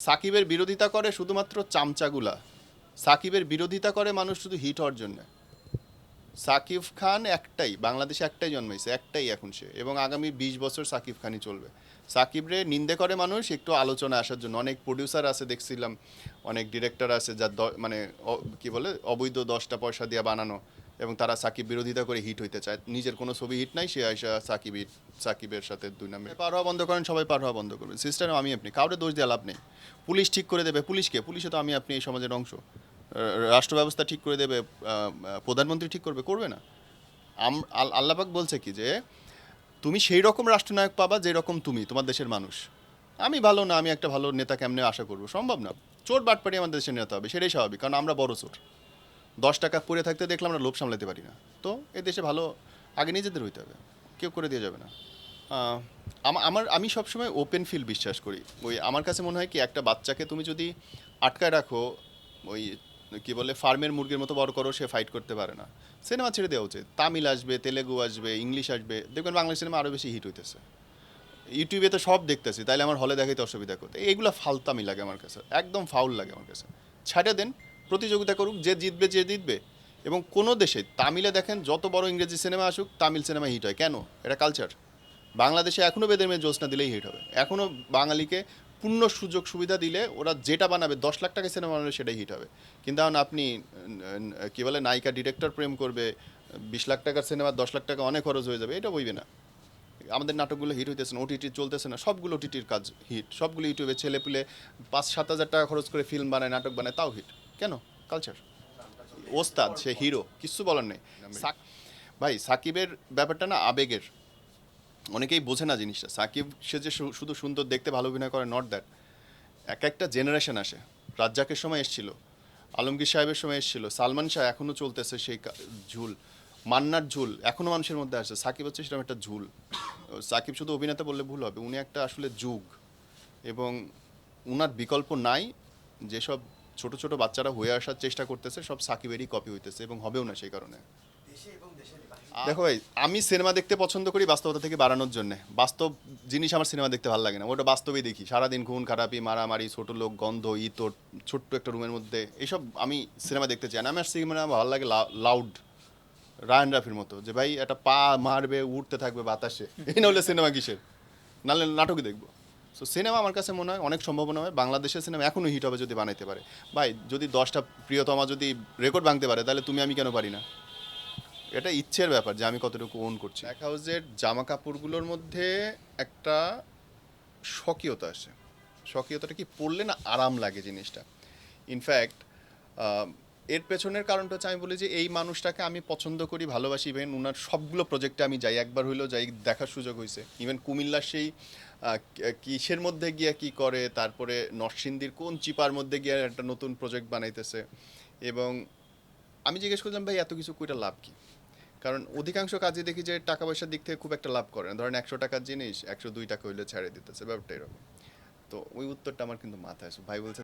সাকিবের বিরোধিতা করে শুধুমাত্র চামচাগুলা। সাকিবের বিরোধিতা করে মানুষ শুধু হিট হওয়ার জন্য। সাকিব খান একটাই, বাংলাদেশে একটাই জন্মাইছে, একটাই এখন সে। এবং আগামী বিশ বছর সাকিব খানই চলবে। সাকিবরে নিন্দে করে মানুষ একটু আলোচনা আসার জন্য। অনেক প্রডিউসার আছে, দেখছিলাম, অনেক ডিরেক্টর আছে যার মানে কি বলে, অবৈধ দশটা পয়সা দিয়ে বানানো। এবং তারা সাকিব বিরোধিতা করে হিট হইতে চায়। নিজের কোনো ছবি হিট নাই, সে আয়সা সাকিব হিট সাকিবের সাথে দুই নামে পার হওয়া বন্ধ করেন, সবাই পার হওয়া বন্ধ করবেন সিস্টেম আমি আপনি, কাউরে দোষ দেওয়া লাভ নেই। পুলিশ ঠিক করে দেবে। পুলিশকে, পুলিশে তো আমি, আপনি এই সমাজের অংশ। রাষ্ট্র ব্যবস্থা ঠিক করে দেবে প্রধানমন্ত্রী ঠিক করবে করবে না। আল্লাপাক বলছে কি যে, তুমি সেই রকম রাষ্ট্রনায়ক পাবা যেরকম তুমি, তোমার দেশের মানুষ। আমি ভালো না, আমি একটা ভালো নেতা কেমনে আশা করব? সম্ভব না। চোর বাটপাড়ি আমাদের দেশের নেতা হবে, সেটাই স্বাভাবিক, কারণ আমরা বড় চোর। দশ টাকা পরে থাকতে দেখলে আমরা লোভ সামলাতে পারি না। তো এ দেশে ভালো, আগে নিজেদের হইতে হবে, কেউ করে দিয়ে যাবে না। আমা- আমার, আমি সবসময় ওপেন ফিল বিশ্বাস করি। ওই আমার কাছে মনে হয় কি, একটা বাচ্চাকে তুমি যদি আটকায় রাখো, ওই কি বলে, ফার্মের মুরগির মতো বড় করো সে ফাইট করতে পারে না। সিনেমা ছেড়ে দেওয়া উচিত। তামিল আসবে, তেলেগু আসবে, ইংলিশ আসবে। দেখবেন বাংলা সিনেমা আরও বেশি হিট হইতেছে। ইউটিউবে তো সব দেখতেছি, তাইলে আমার হলে দেখাইতে অসুবিধা করতে এইগুলো ফালতামি লাগে আমার কাছে, একদম ফাউল লাগে আমার কাছে। ছাড়ে দেন, প্রতিযোগিতা করুক, যে জিতবে যে জিতবে। এবং কোনো দেশে তামিলে দেখেন, যত বড় ইংরেজি সিনেমা আসুক, তামিল সিনেমা হিট হয়। কেন? এটা কালচার বাংলাদেশে এখনও বেদের মেয়ে জোসনা দিলেই হিট হবে। এখনও বাঙালিকে পূর্ণ সুযোগ সুবিধা দিলে ওরা যেটা বানাবে দশ লাখ টাকা সিনেমা বানাবে সেটাই হিট হবে। কিন্তু এখন আপনি উম, বলে নায়িকা ডিরেক্টর প্রেম করবে বিশ লাখ টাকার সিনেমা দশ লাখ টাকা অনেক খরচ হয়ে যাবে এটা বইবে না। আমাদের নাটকগুলো হিট হইতেছে না ওটিটি চলতেছে না সবগুলো ওটিটির কাজ হিট সবগুলো ইউটিউবে ছেলে পেলে পাঁচ সাত হাজার টাকা খরচ করে ফিল্ম বানায় নাটক বানায় তাও হিট কেন? কালচার ওস্তাদ সে হিরো কিচ্ছু বলার নেই। ভাই সাকিবের ব্যাপারটা না আবেগের। অনেকেই বোঝে না জিনিসটা। সাকিব, সে যে শুধু সুন্দর দেখতে, ভালো অভিনয় করে নট দ্যাট এক একটা জেনারেশন আসে। রাজ্জাকের সময় এসেছিল, আলমগীর সাহেবের সময় এসেছিল, সালমান শাহ এখনও চলতেছে সেই ঝুল, মান্নার ঝুল এখনও মানুষের মধ্যে আসে। সাকিব হচ্ছে সেরকম একটা ঝুল। সাকিব শুধু অভিনেতা বললে ভুল হবে, উনি একটা আসলে যুগ। এবং উনার বিকল্প নাই, যেসব ছোট ছোট বাচ্চারা হয়ে আসার চেষ্টা করতেছে, সব সাকিবেরই কপি হইতেছে এবং হবেও না সেই কারণে। দেখো ভাই, আমি সিনেমা দেখতে পছন্দ করি বাস্তবতা থেকে বাড়ানোর জন্য। বাস্তব জিনিস আমার সিনেমা দেখতে ভালো লাগে না। ওটা বাস্তবেই দেখি। সারাদিন খুন খারাপি মারামারি, ছোট লোক, গন্ধ, ইতর, ছোট্ট একটা রুমের মধ্যে এইসব আমি সিনেমা দেখতে চাই। না আমার সিনেমা ভালো লাগে লাউড রায়ন রাফির মতো যে, ভাই, একটা পা মারবে উঠতে থাকবে বাতাসে। এই না হলে সিনেমা কিসের? নাহলে নাটকই দেখব। সো সিনেমা আমার কাছে মনে হয় অনেক সম্ভাবনা হয়। বাংলাদেশের সিনেমা এখনও হিট হবে যদি বানাইতে পারে। ভাই, যদি দশটা প্রিয়তমা যদি রেকর্ড ভাঙতে পারে, তাহলে তুমি আমি কেন পারি না? এটা ইচ্ছের ব্যাপার যে আমি কতটুকু ওন করছি। এক হাউসের জামা কাপড়গুলোর মধ্যে একটা স্বকীয়তা আসে স্বকীয়তাটা কি? পরলে না আরাম লাগে জিনিসটা। ইনফ্যাক্ট এর পেছনের কারণটা হচ্ছে আমি বলি যে এই মানুষটাকে আমি পছন্দ করি, ভালোবাসি ইভেন ওনার সবগুলো প্রজেক্টে আমি যাই, একবার হইলেও যাই, দেখার সুযোগ হয়েছে ইভেন কুমিল্লার সেই কিসের মধ্যে গিয়া কি করে, তারপরে নরসিংদীর কোন চিপার মধ্যে গিয়ে একটা নতুন প্রজেক্ট বানাইতেছে। এবং আমি জিজ্ঞেস করলাম, ভাই, এত কিছু কইটা লাভ কি? কারণ অধিকাংশ কাজে দেখি যে টাকা পয়সার দিক থেকে খুব একটা লাভ করে না। ধরেন একশো টাকার জিনিস, একশো দুই টাকা হইলে ছেড়ে দিতেছে, ব্যাপারটা এরকম। তো ওই উত্তরটা আমার কিন্তু মাথায় আসে। ভাই বলছে